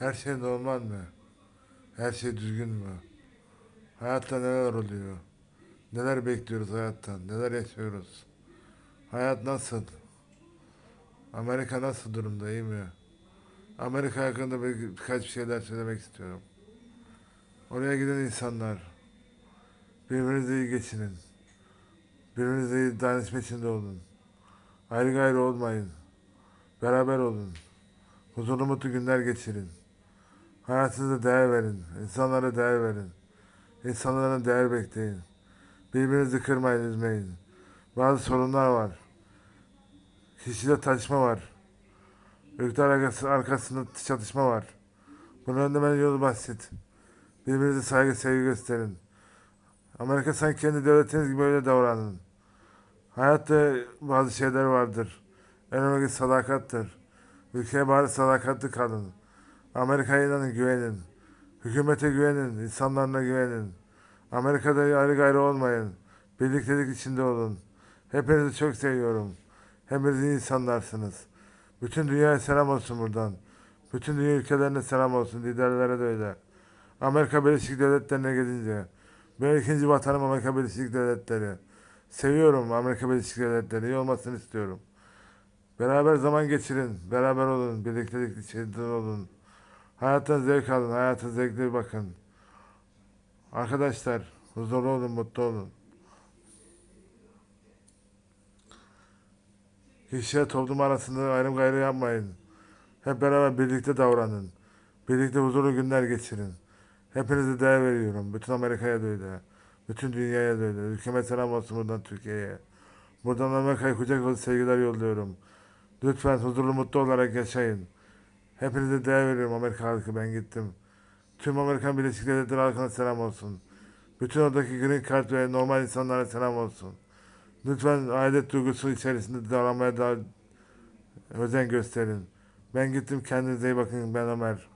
Her şey normal mi? Her şey düzgün mü? Hayatta neler oluyor? Neler bekliyoruz hayattan? Neler yaşıyoruz? Hayat nasıl? Amerika nasıl durumda iyi mi? Amerika hakkında bir, birkaç bir şeyler söylemek istiyorum. Oraya giden insanlar birbirinize iyi geçinin. Birbirinize iyi dayanışma içinde olun. Ayrı gayrı olmayın. Beraber olun. Huzurlu mutlu günler geçirin. Hayatınıza değer verin. İnsanlara değer verin. İnsanlara değer bekleyin. Birbirinizi kırmayın, üzmeyin. Bazı sorunlar var. Kişide tartışma var. Arkası, arkasında çatışma var. Bunun önlemenin yolu basit. Birbirinize saygı, sevgi gösterin. Amerika sen kendi devletiniz gibi öyle davranın. Hayatta bazı şeyler vardır. En önemli sadakattır. Ülkeye bari sadakatli kalın. Amerika'ya inanın, güvenin. Hükümete güvenin, insanlarına güvenin. Amerika'da ayrı gayrı olmayın. Birliktelik içinde olun. Hepinizi çok seviyorum. Hepiniz iyi insanlarsınız. Bütün dünyaya selam olsun buradan. Bütün dünya ülkelerine selam olsun. Liderlere de öyle. Amerika Birleşik Devletleri'ne gelince. Benim ikinci vatanım Amerika Birleşik Devletleri. Seviyorum Amerika Birleşik Devletleri. İyi olmasını istiyorum. Beraber zaman geçirin. Beraber olun. Birliktelik içinde olun. Hayattan zevk alın. Hayata zevkli bakın. Arkadaşlar huzurlu olun, mutlu olun. Kişiye toplum arasında ayrım gayrı yapmayın. Hep beraber birlikte davranın. Birlikte huzurlu günler geçirin. Hepinize değer veriyorum. Bütün Amerika'ya da öyle. Bütün dünyaya da öyle. Ülkeme selam olsun buradan Türkiye'ye. Buradan Amerika'ya kucak dolusu sevgiler yolluyorum. Lütfen huzurlu mutlu olarak yaşayın. Hepinize değer veriyorum Amerika halkı ben gittim. Tüm Amerikan Birleşik Devletleri halkına selam olsun. Bütün oradaki green card ve normal insanlara selam olsun. Lütfen aidiyet duygusu içerisinde davranmaya daha özen gösterin. Ben gittim kendinize iyi bakın ben Ömer.